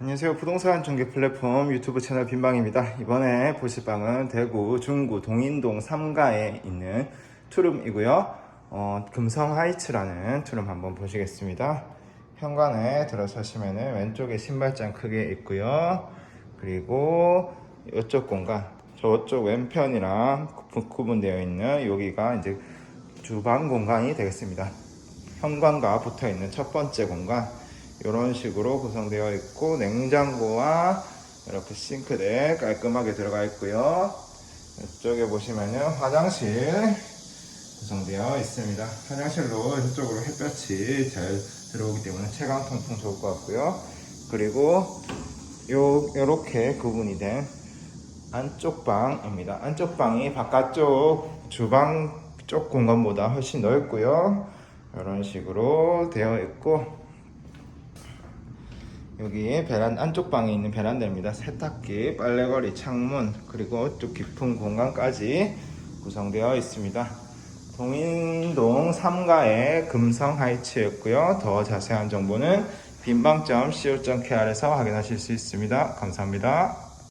안녕하세요. 부동산 중개 플랫폼 유튜브 채널 빈방입니다. 이번에 보실 방은 대구 중구 동인동 3가에 있는 투룸이고요. 어, 금성 하이츠라는 투룸 한번 보시겠습니다. 현관에 들어서시면은 왼쪽에 신발장 크게 있고요. 그리고 이쪽 공간, 저쪽 왼편이랑 구- 구분되어 있는 여기가 이제 주방 공간이 되겠습니다. 현관과 붙어 있는 첫 번째 공간 이런 식으로 구성되어 있고 냉장고와 이렇게 싱크대 깔끔하게 들어가 있고요. 이쪽에 보시면은 화장실 구성되어 있습니다. 화장실로 이쪽으로 햇볕이 잘 들어오기 때문에 채광 통풍 좋을 것 같고요. 그리고 요 요렇게 구분이 된 안쪽 방입니다. 안쪽 방이 바깥쪽 주방 쪽 공간보다 훨씬 넓고요. 이런 식으로 되어 있고 여기 베란 안쪽 방에 있는 베란다입니다. 세탁기, 빨래거리, 창문 그리고 또 깊은 공간까지 구성되어 있습니다. 동인동 3가의 금성 하이츠였고요. 더 자세한 정보는 빈방점 co.kr에서 확인하실 수 있습니다. 감사합니다.